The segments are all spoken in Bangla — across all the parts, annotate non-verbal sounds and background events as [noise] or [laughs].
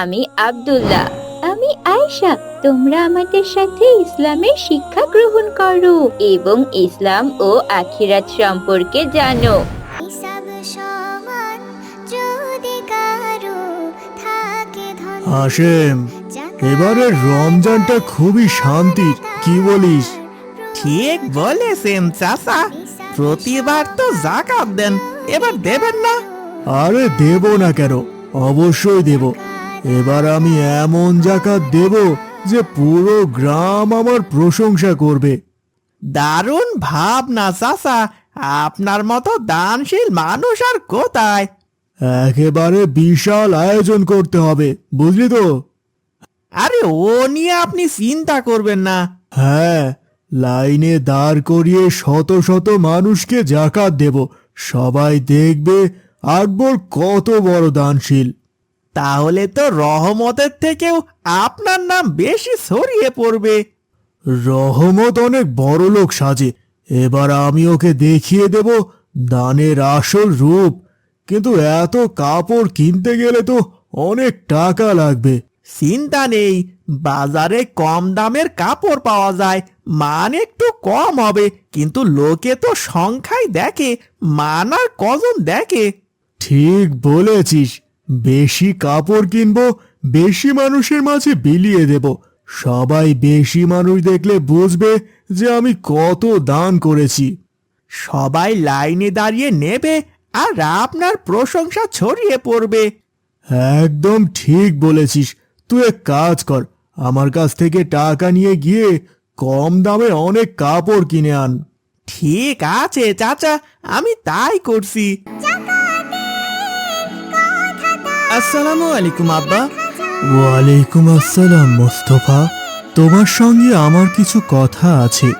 আমি আব্দুল্লাহ। আমি আয়েশা। তোমরা আমাদের সাথে ইসলামের শিক্ষা গ্রহণ করো এবং ইসলাম ও আখিরাত সম্পর্কে জানো। হিসাব সমান যদি কারও থাকে ধন হাসেম এবারে রমজানটা খুবই শান্তির কি বলিস? ঠিক বলেছেন চাচা। প্রতিবার তো জাকাত দেন এবার দেবেন না? আরে দেব না কেন অবশ্যই দেব। এবার আমি এমন জাকাত দেব যে পুরো গ্রাম আমার প্রশংসা করবে। দারুণ ভাবনা চাচা। আপনার মতো দানশীল মানুষ আর কোথায়? একেবারে বিশাল আয়োজন করতে হবে বুঝলি তো? আরে ও নিয়ে আপনি চিন্তা করবেন না। হ্যাঁ লাইনে দাঁড় করিয়ে শত শত মানুষকে জাকাত দেব। সবাই দেখবে আকবর কত বড় দানশীল। তাহলে তো রহমতের থেকেও আপনার নাম বেশি ছড়িয়ে পড়বে। রহমত অনেক বড় লোক সাজে। এবার আমি ওকে দেখিয়ে দেব দানের আসল রূপ। কিন্তু এত কাপড় কিনতে গেলে তো অনেক টাকা লাগবে। চিন্তা নেই বাজারে কম দামের কাপড় পাওয়া যায় মান একটু কম হবে কিন্তু লোকে তো সংখ্যায় দেখে মান আর কজন দেখে। ঠিক বলেছিস। বেশি কাপড় কিনবো বেশি মানুষের মাঝে বিলিয়ে দেব। সবাই বেশি মানুষ দেখলে বুঝবে যে আমি কত দান করেছি। সবাই লাইনে দাঁড়িয়ে নেবে আর আপনার প্রশংসা ছড়িয়ে পড়বে। একদম ঠিক বলেছিস। তুই এক কাজ কর আমার কাছ থেকে টাকা নিয়ে গিয়ে কম দামে অনেক কাপড় কিনে আন। ঠিক আছে চাচা আমি তাই করছি। আসসালামু আলাইকুম, আব্বা। ওয়ালাইকুম আসসালাম, মোস্তফা। তোমার সঙ্গে আমার কিছু কথা আছে।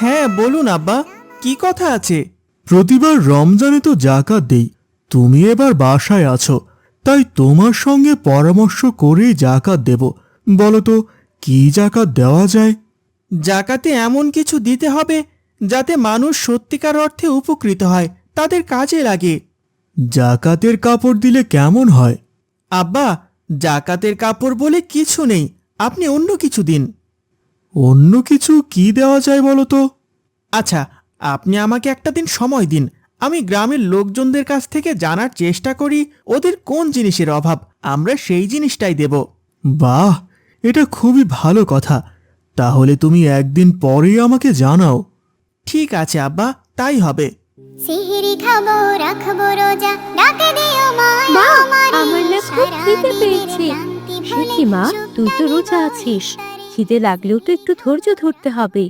হ্যাঁ বলুন, আব্বা। কি কথা আছে? প্রতিবার রমজানে তো জাকাত দেই। তুমি এবার বাসায় আছো। তাই তোমার সঙ্গে পরামর্শ করেই জাকাত দেব। বলো তো, কি জাকাত দেওয়া যায়? জাকাতে এমন কিছু দিতে হবে যাতে মানুষ সত্যিকার অর্থে উপকৃত হয়। তাদের কাজে লাগে। জাকাতের কাপড় দিলে কেমন হয়? আব্বা জাকাতের কাপড় বলে কিছু নেই। আপনি অন্য কিছু দিন। অন্য কিছু কি দেওয়া যায় বলো তো? আচ্ছা আপনি আমাকে একটা দিন সময় দিন। আমি গ্রামের লোকজনদের কাছ থেকে জানার চেষ্টা করি ওদের কোন জিনিসের অভাব আমরা সেই জিনিসটাই দেব। বাহ এটা খুবই ভালো কথা। তাহলে তুমি একদিন পরেই আমাকে জানাও। ঠিক আছে আব্বা তাই হবে। সিহিরি খাব রাখব রোজা ডাকে দিও মা আমারে, না খুব খিদে পেয়েছে। সে কি মা তুই তো রোজা আছিস। খিদে লাগলেও তো একটু ধৈর্য ধরতে হবে।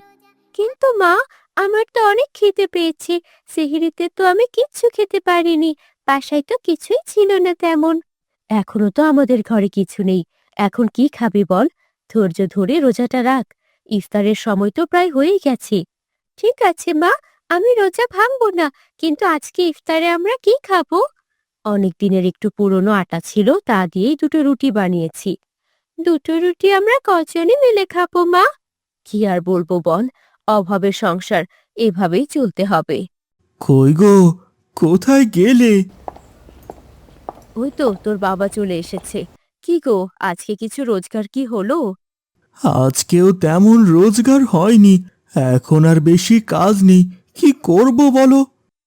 কিন্তু মা আমার তো অনেক খিদে পেয়েছে। সিহিরিতে তো আমি কিচ্ছু খেতে পারিনি। বাসায় তো কিছুই ছিল না তেমন। এখনও তো আমাদের ঘরে কিছু নেই। এখন কি খাবি বল? ধৈর্য ধরে রোজাটা রাখ। ইফতারের সময় তো প্রায় হয়েই গেছে। ঠিক আছে মা আমি রোজা ভাঙবো না কিন্তু আজকে ইফতারে আমরা কি খাব? অনেক দিনের একটু পুরনো আটা ছিল তা দিয়েই দুটো রুটি বানিয়েছি। দুটো রুটি আমরা কজনে মিলে খাব মা? কি আর বলব বল অভাবের সংসার এভাবেই চলতে হবে। কই গো কোথায় গেলে? ওই তো তোর বাবা চলে এসেছে। কি গো আজকে কিছু রোজগার কি হলো? আজকেও তেমন রোজগার হয়নি এখন আর বেশি কাজ নেই। কি করব বলো?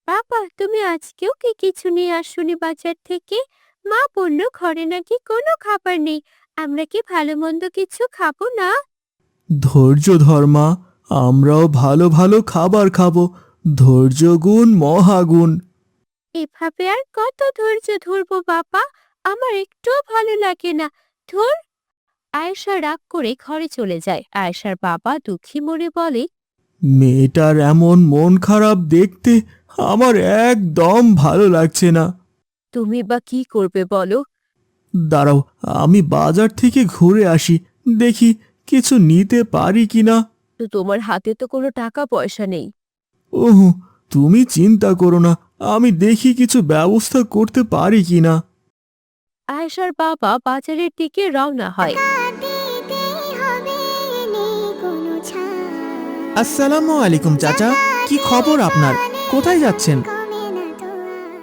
বাবা তুমি আজকেও কি কিছু নিয়ে আসুনি বাজার থেকে? মা বলল ঘরে নাকি কোনো খাবার নেই। আমরা কি ভালো মন্দ কিছু খাব না? ধৈর্য ধর্মা আমরাও ভালো ভালো খাবার খাব। ধৈর্য গুণ মহাগুণ এভাবে আর কত ধৈর্য ধরবো বাবা? আমার একটুও ভালো লাগে না। ধুর। আয়েশা রাগ করে ঘরে চলে যায়। আয়েশার বাবা দুঃখী মনে বলে মেয়েটার এমন মন খারাপ দেখতে আমার একদম ভালো লাগছে না। তুমি বা কি করবে বলো? দাঁড়াও আমি বাজার থেকে ঘুরে আসি দেখি কিছু নিতে পারি কিনা তো তোমার হাতে তো কোনো টাকা পয়সা নেই। ওহ তুমি চিন্তা করো না আমি দেখি কিছু ব্যবস্থা করতে পারি কিনা আয়েশার বাবা বাজারের দিকে রওনা হয়। আসসালামু আলাইকুম চাচা। কি খবর আপনার? কোথায় যাচ্ছেন।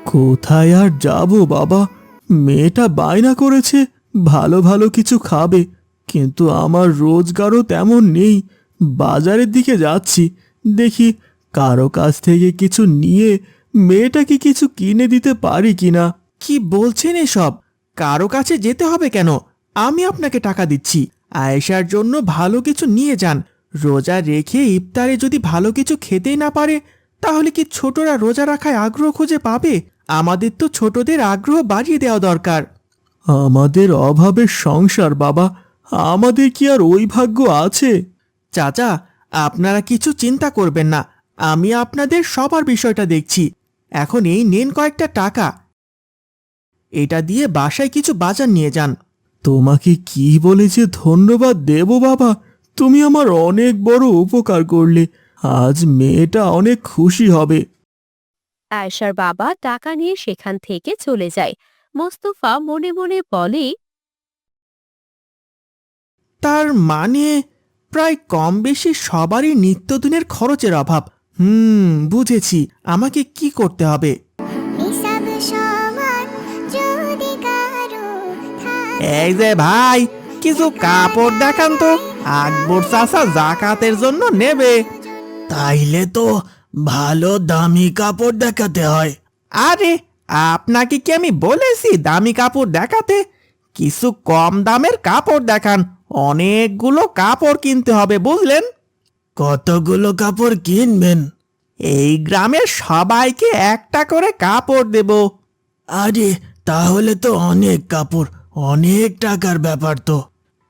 কোথায় আর যাব বাবা? মেয়েটা বায়না করেছে ভালো ভালো কিছু খাবে কিন্তু আমার রোজগারও তেমন নেই। বাজারের দিকে যাচ্ছি দেখি কারও কাছ থেকে কিছু নিয়ে মেয়েটাকে কিছু কিনে দিতে পারি কিনা। কি বলছেন এসব? কারও কাছে যেতে হবে কেন? আমি আপনাকে টাকা দিচ্ছি। আয়েশার জন্য ভালো কিছু নিয়ে যান। রোজা রেখে ইফতারে যদি ভালো কিছু খেতেই না পারে তাহলে কি ছোটরা রোজা রাখায় আগ্রহ খুঁজে পাবে? আমাদের তো ছোটদের আগ্রহ বাড়িয়ে দেওয়া দরকার। আমাদের অভাবের সংসার বাবা। আমাদের কি আর ওই ভাগ্য আছে? চাচা আপনারা কিছু চিন্তা করবেন না। আমি আপনাদের সবার বিষয়টা দেখছি। এখন এই নেন কয়েকটা টাকা। এটা দিয়ে বাসায় কিছু বাজার নিয়ে যান। তোমাকে কি বলে যে ধন্যবাদ দেব বাবা? তুমি আমার অনেক বড় উপকার করলে। আজ মেয়েটা অনেক খুশি হবে। আয়েশার বাবা টাকা নিয়ে সেখান থেকে চলে যায়। মোস্তফা মনে মনে বলে তার মানে প্রায় কম বেশি সবারই নিত্যদিনের খরচের অভাব। হুম বুঝেছি। আমাকে কি করতে হবে? হিসাব সমান যদি কারও থাকে। এই যে ভাই কিছু কাপড় দেখান তো। আকবর চাষা জাকাতের জন্য নেবে। তাইলে তো ভালো দামি কাপড় দেখাতে হয়। আরে আপনাকে কি আমি বলেছি দামি কাপড় দেখাতে? কিছু কম দামের কাপড় দেখান। অনেকগুলো কাপড় কিনতে হবে বুঝলেন? কতগুলো কাপড় কিনবেন? এই গ্রামের সবাইকে একটা করে কাপড় দেব। আরে তাহলে তো অনেক কাপড় অনেক টাকার ব্যাপার তো।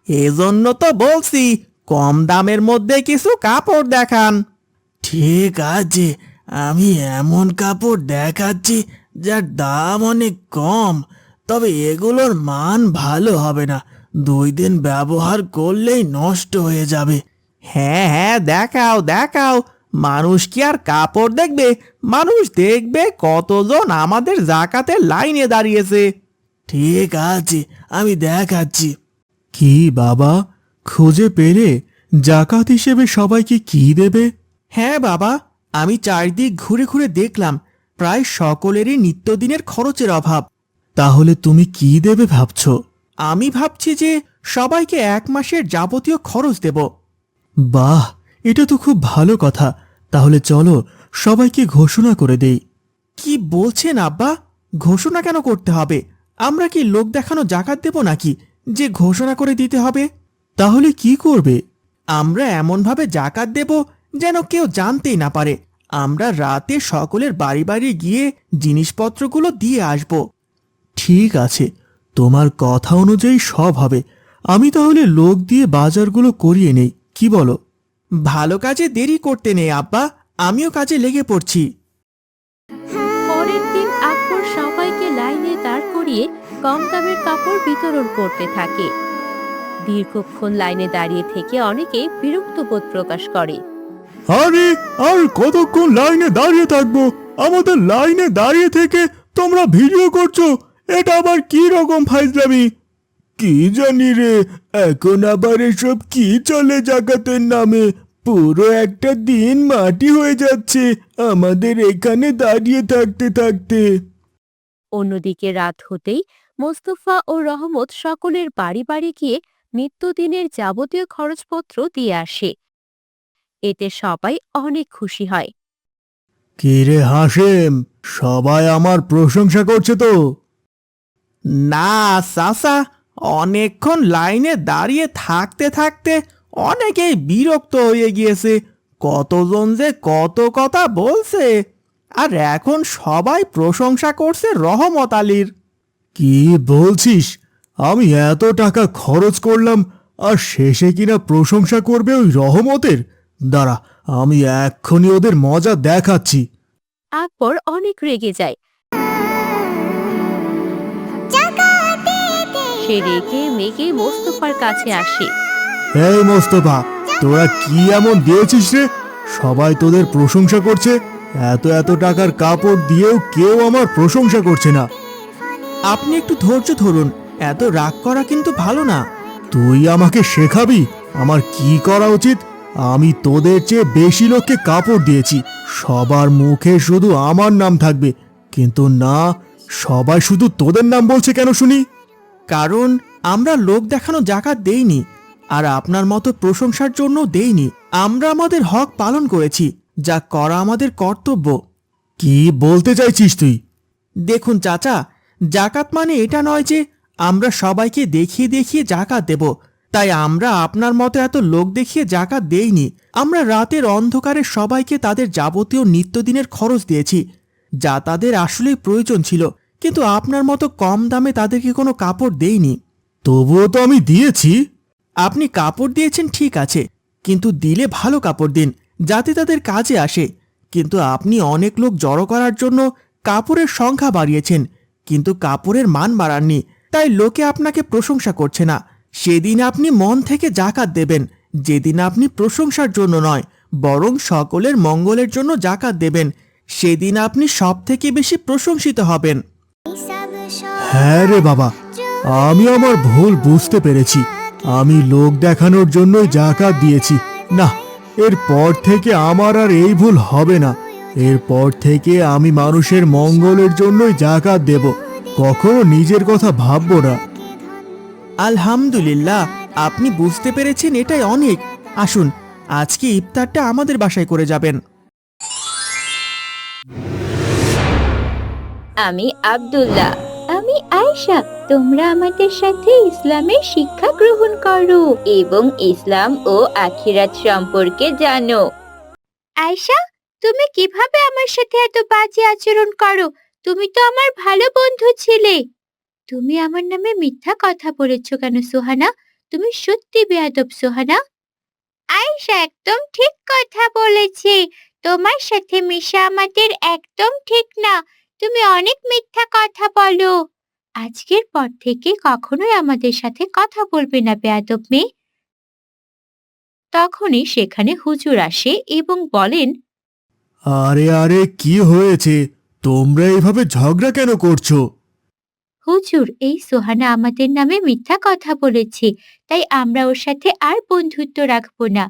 এজন্য তো বলছি কম দামের মধ্যে কিছু কাপড় দেখান। ঠিক আছে আমি এমন কাপড় দেখাচ্ছি যার দাম অনেক কম তবে এগুলোর মান ভালো হবে না। দুই দিন ব্যবহার করলেই নষ্ট হয়ে যাবে। হ্যাঁ হ্যাঁ দেখাও দেখাও। মানুষ কি আর কাপড় দেখবে? মানুষ দেখবে কতজন আমাদের জাকাতের লাইনে দাঁড়িয়েছে। ঠিক আছে আমি দেখাচ্ছি। কি বাবা? খুঁজে পেলে জাকাত হিসেবে সবাইকে কি দেবে? হ্যাঁ বাবা। আমি চারদিক ঘুরে ঘুরে দেখলাম। প্রায় সকলেরই নিত্যদিনের খরচের অভাব। তাহলে তুমি কি দেবে ভাবছ? আমি ভাবছি যে সবাইকে এক মাসের যাবতীয় খরচ দেব। বাহ এটা তো খুব ভালো কথা। তাহলে চলো সবাইকে ঘোষণা করে দেই। কি বলছেন আব্বা? ঘোষণা কেন করতে হবে? আমরা কি লোক দেখানো জাকাত দেব নাকি? যে ঘোষণা করে দিতে হবে, তাহলে কি করবে? আমরা এমনভাবে জাকাত দেব যেন কেউ জানতেই না পারে। আমরা রাতে সকলের বাড়ি বাড়ি গিয়ে জিনিসপত্রগুলো দিয়ে আসব। ঠিক আছে, তোমার কথা অনুযায়ী সব হবে। আমি তাহলে লোক দিয়ে বাজারগুলো করিয়ে নেই, কি বলো? ভালো কাজে দেরি করতে নেই, আব্বা। আমিও কাজে লেগে পড়ছি। পরের দিন আকবর সবাইকে লাইনে দাঁড় করিয়ে কম দামের কাপড় বিতরণ করতে থাকে। দীর্ঘক্ষণ লাইনে দাঁড়িয়ে থেকে অনেকে বিরক্ত বোধ প্রকাশ করে। আরে আর কতক্ষণ লাইনে দাঁড়িয়ে থাকব? আমাদের লাইনে দাঁড়িয়ে থেকে তোমরা ভিডিও করছ এটা আবার কি রকম ফাইজলামি কি জানি রে এখন আবার এসব কি চলে জাগাতের নামে? পুরো একটা দিন মাটি হয়ে যাচ্ছে আমাদের এখানে দাঁড়িয়ে থাকতে থাকতে। অন্যদিকে রাত হতেই মোস্তফা ও রহমত সকলের বাড়ি বাড়ি গিয়ে নিত্যদিনের যাবতীয় খরচপত্র দিয়ে আসে। এতে সবাই অনেক খুশি হয়। কি রে হাসেম সবাই আমার প্রশংসা করছে তো। না চাচা অনেকক্ষণ লাইনে দাঁড়িয়ে থাকতে থাকতে অনেকেই বিরক্ত হয়ে গিয়েছে। কতজন যে কত কথা বলছে। আর এখন সবাই প্রশংসা করছে রহমত আলীর। কি বলছিস? আমি এত টাকা খরচ করলাম আর শেষে কিনা প্রশংসা করবে ওই রহমতের? দাঁড়া আমি এক্ষুনি ওদের মজা দেখাচ্ছি। আকবর অনেক রেগে যায়। সে রেগে মেগে মোস্তফার কাছে আসে। এই মোস্তফা তোরা কি এমন দিয়েছিস রে? সবাই তোদের প্রশংসা করছে এত এত টাকার কাপড় দিয়েও কেউ আমার প্রশংসা করছে না। আপনি একটু ধৈর্য ধরুন। এত রাগ করা কিন্তু ভালো না। তুই আমাকে শেখাবি? আমার কি করা উচিত? আমি তোদের চেয়ে বেশি লোককে কাপড় দিয়েছি। সবার মুখে শুধু আমার নাম থাকবে। কিন্তু না, সবাই শুধু তোদের নাম বলছে কেন শুনি? কারণ, আমরা লোক দেখানো জাকাত দেইনি। আর আপনার মতো প্রশংসার জন্য দেইনি। আমরা আমাদের হক পালন করেছি, যা করা আমাদের কর্তব্য। কি বলতে চাইছিস তুই? দেখুন, চাচা জাকাত মানে এটা নয় যে আমরা সবাইকে দেখিয়ে দেখিয়ে জাকাত দেব। তাই আমরা আপনার মতো এত লোক দেখিয়ে জাকাত দেইনি। আমরা রাতের অন্ধকারে সবাইকে তাদের যাবতীয় নিত্যদিনের খরচ দিয়েছি যা তাদের আসলেই প্রয়োজন ছিল। কিন্তু আপনার মতো কম দামে তাদেরকে কোনো কাপড় দেইনি। তবুও তো আমি দিয়েছি। আপনি কাপড় দিয়েছেন ঠিক আছে কিন্তু দিলে ভালো কাপড় দিন যাতে তাদের কাজে আসে। কিন্তু আপনি অনেক লোক জড়ো করার জন্য কাপড়ের সংখ্যা বাড়িয়েছেন। কিন্তু কাপড়ের মান বাড়াননি, তাই লোকে আপনাকে প্রশংসা করছে না। সেদিন আপনি মন থেকে জাকাত দেবেন, যেদিন আপনি প্রশংসার জন্য নয়, বরং সকলের মঙ্গলের জন্য জাকাত দেবেন, সেদিন আপনি সব থেকে বেশি প্রশংসিত হবেন। হ্যাঁ রে বাবা, আমি আমার ভুল বুঝতে পেরেছি। আমি লোক দেখানোর জন্যই জাকাত দিয়েছি। না, এরপর থেকে আমার আর এই ভুল হবে না। এরপর থেকে আমি মানুষের মঙ্গলের জন্যই জাকাত দেব। কখনো নিজের কথা ভাববো না। আলহামদুলিল্লাহ আপনি বুঝতে পেরেছেন এটাই অনেক। আসুন আজকে ইফতারটা আমাদের বাসায় করে যাবেন। আমি আব্দুল্লাহ আমি আয়েশা। তোমরা আমাদের সাথে ইসলামের শিক্ষা গ্রহণ করো এবং ইসলাম ও আখিরাত সম্পর্কে জানো। আয়েশা তুমি কীভাবে আমার সাথে এত বাজে আচরণ করো? তুমি তো আমার ভালো বন্ধু ছিলে। তুমি আমার নামে মিথ্যা কথা বলেছ কেন সোহানা? তুমি সত্যি বেয়াদব সোহানা। আয়েশা একদম ঠিক কথা বলেছে। তোমার সাথে মিশা আমাদের একদম ঠিক না। তুমি অনেক মিথ্যা কথা বলো। আজকের পর থেকে কখনোই আমাদের সাথে কথা বলবে না বেয়াদব মেয়ে। তখনই সেখানে হুজুর আসে এবং বলেন আরে আরে, কি হয়েছে? তোমরা এইভাবে ঝগড়া কেন করছ? হুজুর, এই সোহানা আমাদের নামে মিথ্যা কথা বলেছে, তাই আমরা ওর সাথে আর বন্ধুত্ব রাখব না।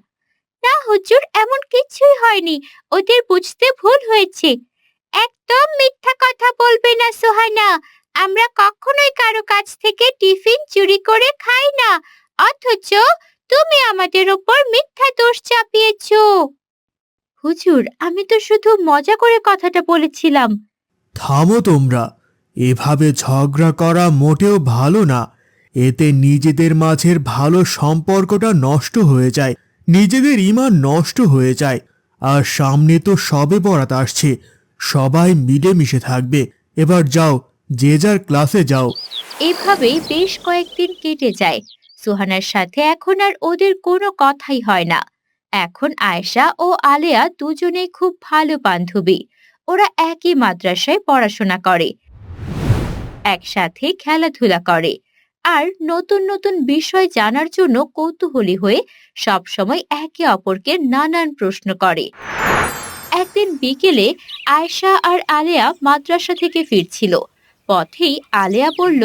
না হুজুর, এমন কিছুই হয়নি, ওদের বুঝতে ভুল হয়েছে। একদম মিথ্যা কথা বলবে না সোহানা, আমরা কখনোই কারও কাছ থেকে টিফিন চুরি করে খাই না, অথচ তুমি আমাদের ওপর মিথ্যা দোষ চাপিয়েছো। হুজুর আমি তো শুধু মজা করে কথাটা বলেছিলাম। থামো তোমরা এভাবে ঝগড়া করা মোটেও ভালো না। এতে নিজেদের মাঝের ভালো সম্পর্কটা নষ্ট হয়ে যায় নিজেদের ইমান নষ্ট হয়ে যায় আর সামনে তো সবে বরাত আসছে সবাই মিলেমিশে থাকবে। এবার যাও যে যার ক্লাসে যাও। এভাবেই বেশ কয়েকদিন কেটে যায়। সুহানার সাথে এখন আর ওদের কোনো কথাই হয় না। এখন আয়েশা ও আলেয়া দুজনেই খুব ভালো বান্ধবী। ওরা একই মাদ্রাসায় পড়াশোনা করে। একসাথে খেলাধুলা করে। আর নতুন নতুন বিষয় জানার জন্য কৌতূহলী হয়ে সবসময় একে অপরকে নানান প্রশ্ন করে। একদিন বিকেলে আয়েশা আর আলেয়া মাদ্রাসা থেকে ফিরছিল। পথেই আলেয়া বলল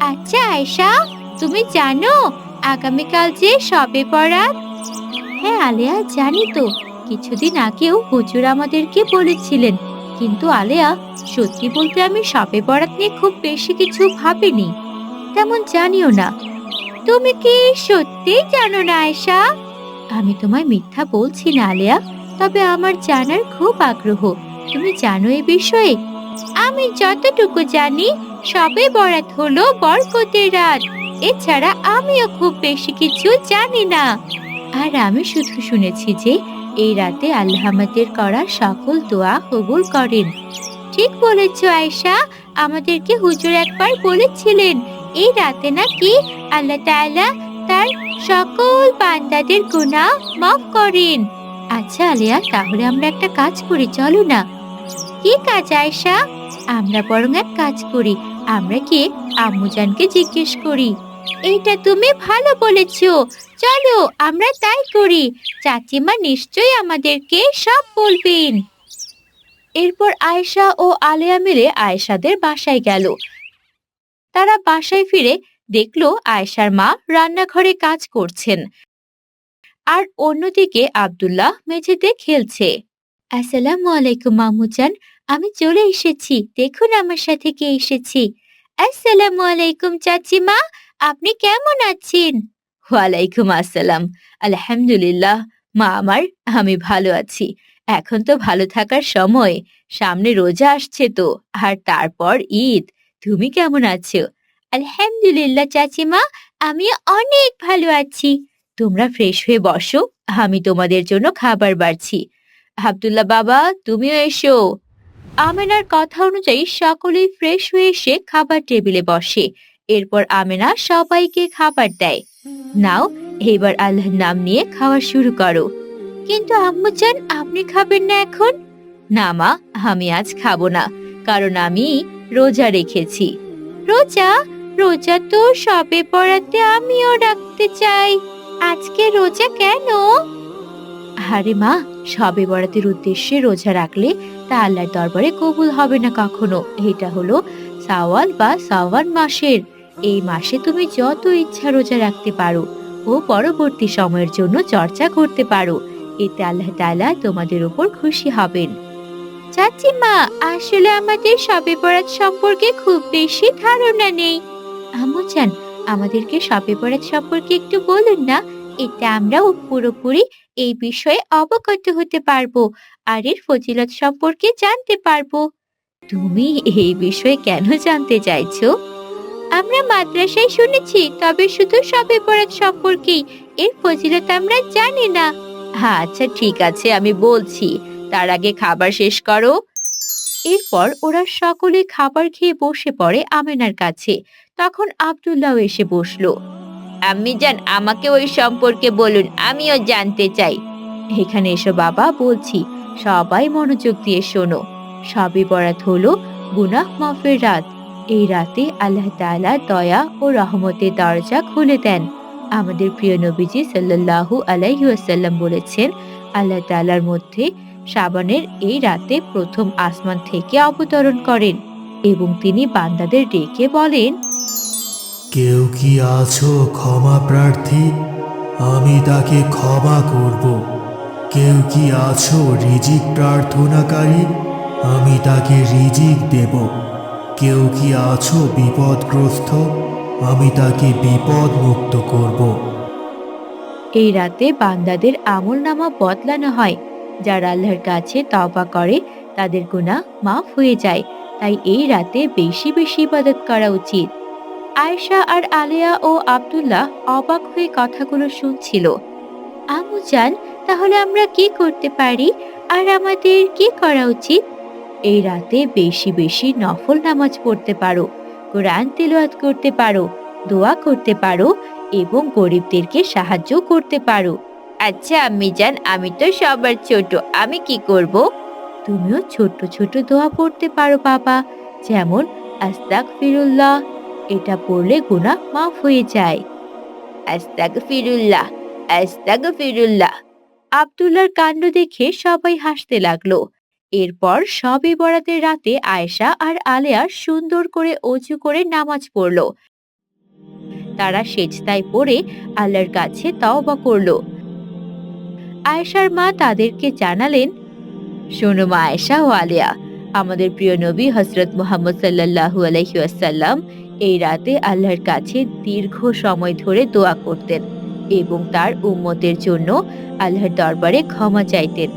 আচ্ছা আয়েশা, তুমি জানো আগামীকাল যে সবে বরাত হ্যাঁ আলেয়া, জানি তো। কিছুদিন আগেও হুজুর আমাদেরকে বলেছিলেন, কিন্তু আলেয়া, সত্যি বলতে আমি সবে বরাত নিয়ে খুব বেশি কিছু ভাবিনি। তেমন জানিও না। তুমি কি সত্যিই জানো না, আয়েশা? আমি তোমায় মিথ্যা বলছি না, আলেয়া, তবে আমার জানার খুব আগ্রহ। তুমি জানো এই বিষয়ে? আমি যতটুকু জানি সবে বরাত হলো বরকতের রাত। এছাড়া আমিও খুব বেশি কিছু জানি না। আর আমি শুধু শুনেছি যে এই রাতে আল্লাহ আমাদের করা সকল দোয়া কবুল করেন। ঠিক বলেছ, আয়েশা। আমাদেরকে হুজুর একবার বলেছিলেন, এই রাতে নাকি আল্লাহ তাআলা তার সকল বান্দাদের গুনাহ মাফ করেন। আচ্ছা আলিয়া, তাহলে আমরা একটা কাজ করি, চলো না। কি কাজ, আয়েশা? আমরা বরং এক কাজ করি। আমরা গিয়ে আম্মুজানকে জিজ্ঞেস করি? এইটা তুমি ভালো বলেছ। চলো, আমরা তাই করি। চাচিমা নিশ্চয়ই আমাদেরকে সব বলবেন। এরপর আয়েশা ও আলেয়া মিলে আয়েশাদের বাসায় গেল। তারা বাসায় ফিরে দেখল আয়েশার মা রান্নাঘরে কাজ করছেন। আর অন্যদিকে আব্দুল্লাহ মেঝেতে খেলছে। আসসালামু আলাইকুম, মামুজান। আমি চলে এসেছি। দেখুন আমার সাথে কে এসেছি। আসসালামু আলাইকুম, চাচিমা। আপনি কেমন আছেন? ওয়ালাইকুম আসসালাম। আলহামদুলিল্লাহ, মা আমার, আমি ভালো আছি। এখন তো ভালো থাকার সময়। সামনে রোজা আসছে তো, আর তারপর ঈদ। তুমি কেমন আছো? আলহামদুলিল্লাহ, চাচিমা, আমি অনেক ভালো আছি। তোমরা ফ্রেশ হয়ে বসো, আমি তোমাদের জন্য খাবার বাড়ছি। আবদুল্লাহ বাবা, তুমিও এসো। আমেনার কথা অনুযায়ী সকলেই ফ্রেশ হয়ে এসে খাবার টেবিলে বসে। এরপর আমেনা সবাইকে খাবার দেয়। নাও, এবার আল্লাহর নাম নিয়ে খাওয়া শুরু করো। কিন্তু আম্মু চান আপনি খাবেন না এখন? না মা, আমি আজ খাব না, কারণ আমি রোজা রেখেছি। রোজা? রোজা তো সবে পড়াতে আমিও রাখতে চাই। আজকে রোজা কেন? আরে মা, সবে বরাতের উদ্দেশ্যে রোজা রাখলে তা আল্লাহর দরবারে কবুল হবে না কখনো। এটা হলো সাওয়াল বা সাওয়ান মাসের এই মাসে তুমি যত ইচ্ছা রোজা রাখতে পারো ও পরবর্তী সময়ের জন্য চর্চা করতে পারো। এতে আল্লাহ তাআলা তোমাদের উপর খুশি হবেন। চাচিমা আসলে আমাদের সবে বরাত সম্পর্কে খুব বেশি ধারণা নেই। আম্মুজান আমাদেরকে সবে বরাত সম্পর্কে একটু বলুন না, এতে আমরাও পুরোপুরি এই বিষয়ে অবগত হতে পারব আর এর ফজিলত সম্পর্কে জানতে পারব। তুমি এই বিষয়ে কেন জানতে চাইছো? আমরা মাদ্রাসায় শুনেছি, তবে শুধু সবে বরাত সম্পর্কেই। এর ফজিলত আমরা জানি না। আচ্ছা ঠিক আছে, আমি বলছি। তার আগে খাবার শেষ করো। এরপর ওরা সকলে খাবার খেয়ে বসে পড়ে আমেনার কাছে। তখন আব্দুল্লাহ এসে বসল। আম্মি জান, আমাকে ওই সম্পর্কে বলুন, আমিও জানতে চাই। এখানে এসো বাবা, বলছি, সবাই মনোযোগ দিয়ে শোনো। সবে বরাত হলো, গুনাহ মাফের রাত। এই রাতে আল্লাহ তালা দয়া ও রহমতের দরজা খুলে দেন। আমাদের প্রিয় নবীজি সাল্লাল্লাহু আলাইহি ওয়াসাল্লাম বলেছেন, আল্লাহ তাআলার মধ্যে সাবানের এই রাতে প্রথম আসমান থেকে অবতরণ করেন এবং তিনি বান্দাদের ডেকে বলেন, কেউ কি আছো ক্ষমা প্রার্থী? আমি তাকে ক্ষমা করব। কেউ কি আছো রিজিক প্রার্থনাকারী? আমি তাকে রিজিক দেব। কেউ কি আছো বিপদগ্রস্ত? আমি তাকে বিপদ মুক্ত করব। এই রাতে বান্দাদের আমল নামা বদলানো হয়। যারা আল্লাহর কাছে তওবা করে, তাদের গুনাহ মাফ হয়ে যায়। তাই এই রাতে বেশি বেশি ইবাদত করা উচিত। আয়েশা আর আলিয়া ও আব্দুল্লাহ অবাক হয়ে কথাগুলো শুনছিল। আমু জান, তাহলে আমরা কি করতে পারি? আর আমাদের কি করা উচিত? এই রাতে বেশি বেশি নফল নামাজ পড়তে পারো, কোরআন তেলোয়াত করতে পারো, দোয়া করতে পারো এবং গরিবদেরকে সাহায্য করতে পারো। আচ্ছা আম্মি জান আমি তো সবার ছোট, আমি কি করব? তুমিও ছোট ছোট দোয়া পড়তে পারো বাবা, যেমন আস্তাক ফিরুল্লাহ এটা পড়লে গুনাহ মাফ হয়ে যায়। আস্তাক ফিরুল্লাহ আস্তাক ফিরুল্লাহ আব্দুল্লাহর কাণ্ড দেখে সবাই হাসতে লাগল। এরপর সবে বরাতের রাতে আয়েশা আর আলেয়া সুন্দর করে অজু করে নামাজ পড়ল। তারা সেজদায় পড়ে আল্লাহর কাছে তওবা করল। আয়েশার মা তাদেরকে জানালেন, শোনো মা আয়েশা ও আলেয়া, আমাদের প্রিয় নবী হজরত মোহাম্মদ সাল্লাল্লাহু আলাইহি ওয়াসাল্লাম এই রাতে আল্লাহর কাছে দীর্ঘ সময় ধরে দোয়া করতেন এবং তার উম্মতের জন্য আল্লাহর দরবারে ক্ষমা চাইতেন।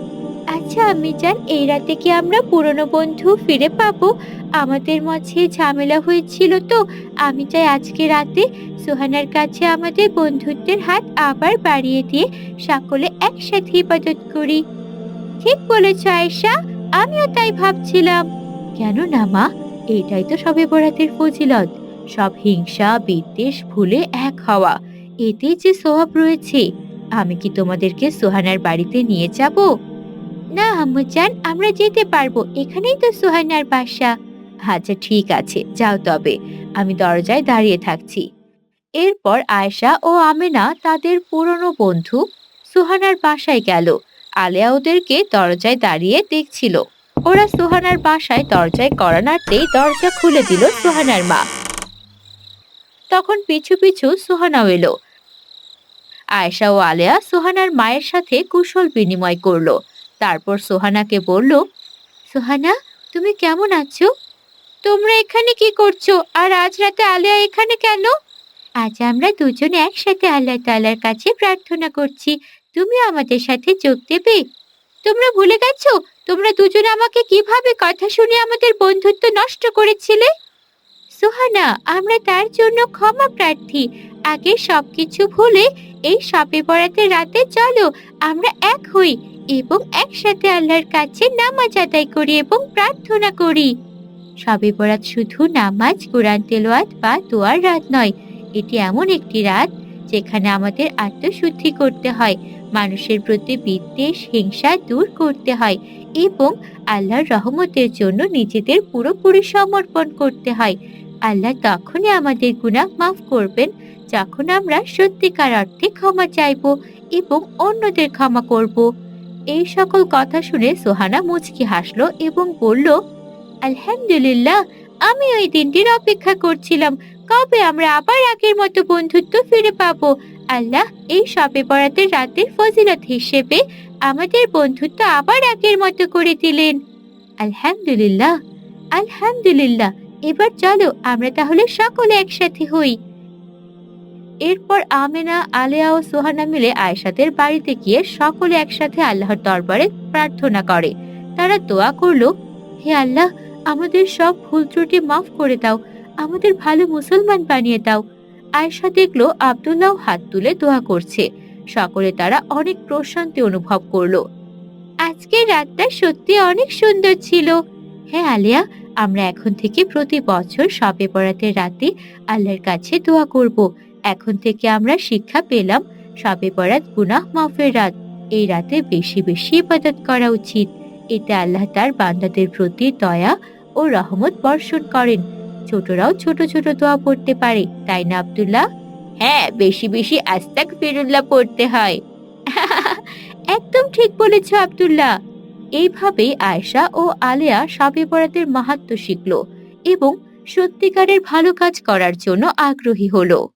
আচ্ছা আমি জান এই রাতে কি আমরা পুরনো বন্ধু ফিরে পাবো? আমাদের মাঝে ঝামেলা হয়েছিল তো, আমি চাই আজকে রাতে সোহানার কাছে আমাদের বন্ধুত্বের হাত আবার বাড়িয়ে দিয়ে সকলে একসাথে ইবাদত করি। ঠিক বলেছ, আয়েশা, আমিও তাই ভাবছিলাম। কেন না মা, এটাই তো সবে বরাতের ফজিলত। সব হিংসা, বিদ্বেষ ভুলে এক হওয়া এতে যে সোহাব রয়েছে। আমি কি তোমাদেরকে সোহানার বাড়িতে নিয়ে যাব? না আম্মুজান আমরা যেতে পারব। এখানেই তো সোহানার বাসা। আচ্ছা ঠিক আছে, যাও তবে। আমি দরজায় দাঁড়িয়ে থাকছি। এরপর আয়েশা ও আমেনা, তাদের পুরনো বন্ধু, সুহানার বাসায় গেল। আলেয়া ওদেরকে দরজায় দাঁড়িয়ে দেখছিল। ওরা সুহানার বাসায় দরজায় কড়া নাড়তেই দরজা খুলে দিল সুহানার মা। তখন পিছু পিছু সুহানাও এলো। আয়েশা ও আলেয়া সুহানার মায়ের সাথে কুশল বিনিময় করল। তারপর সোহানাকে বলল, সোহানা, তুমি কেমন আছো? তোমরা এখানে কি করছ? আর আজ রাতে আলিয়া এখানে কেন? আজ আমরা দুজনে একসাথে আল্লাহ তালার কাছে প্রার্থনা করছি। তুমি আমাদের সাথে যোগ দেবে। তোমরা ভুলে গেছো? তোমরা দুজনে আমাকে কীভাবে কথা শুনে আমাদের বন্ধুত্ব নষ্ট করেছিলে? সুহানা, আমরা তার জন্য ক্ষমা প্রার্থী। আগে সবকিছু ভুলে এই শপে বরাতে রাতে চলো, আমরা এক হই। এবং একসাথে আল্লাহর কাছে নামাজ আদায় করি এবং প্রার্থনা করি। সবে বরাত শুধু নামাজ, কোরআন তেলোয়াত বা দোয়ার রাত নয়, এটি এমন একটি রাত যেখানে আমাদের আত্মশুদ্ধি করতে হয়, মানুষের প্রতি বিদ্বেষ, হিংসা দূর করতে হয় এবং আল্লাহর রহমতের জন্য নিজেদের পুরোপুরি সমর্পণ করতে হয়। আল্লাহ তখনই আমাদের গুনাহ মাফ করবেন যখন আমরা সত্যিকার অর্থে ক্ষমা চাইব এবং অন্যদের ক্ষমা করব। এই সকল কথা শুনে সোহানা মুচকি হাসলো এবং বলল, আলহামদুলিল্লাহ, আমি ওই দিনটির অপেক্ষা করছিলাম। কবে আমরা আবার আগের মতো বন্ধুত্ব ফিরে পাবো? আল্লাহ, এই সবে বরাতের রাতের ফজিলত হিসেবে আমাদের বন্ধুত্ব আবার আগের মতো করে দিলেন। আলহামদুলিল্লাহ আলহামদুলিল্লাহ, এবার চলো আমরা তাহলে সকলে একসাথে হই। এরপর আমেনা, আলেয়া ও সোহানা মিলে আয়েশাদের বাড়িতে গিয়ে সকলে একসাথে আল্লাহর দরবারে প্রার্থনা করে। তারা দোয়া করল, হে আল্লাহ, আমাদের সব ভুল ত্রুটি মাফ করে দাও, আমাদের ভালো মুসলমান বানিয়ে দাও। আয়েশা দেখল আব্দুল্লাহ হাত তুলে দোয়া করছে। সকলে তারা অনেক প্রশান্তি অনুভব করল। আজকের রাতটা সত্যি অনেক সুন্দর ছিল। হ্যাঁ আলিয়া, আমরা এখন থেকে প্রতি বছর সবে বরাতে রাতে আল্লাহর কাছে দোয়া করব। এখন থেকে আমরা শিক্ষা পেলাম, সবে বরাত গুনাহ মাফের রাত। এই রাতে বেশি বেশি ইবাদত করা উচিত। এতে আল্লাহ তার বান্দাদের প্রতি দয়া ও রহমত বর্ষণ করেন। ছোটরাও ছোট ছোট দোয়া পড়তে পারে, তাই না আব্দুল্লাহ? হ্যাঁ বেশি বেশি আস্তাক ফিরুল্লাহ পড়তে হয়। [laughs] একদম ঠিক বলেছ আব্দুল্লাহ। এইভাবে আয়েশা ও আলেয়া সবে বরাতের মাহাত্ম্য শিখল এবং সত্যিকারের ভালো কাজ করার জন্য আগ্রহী হলো।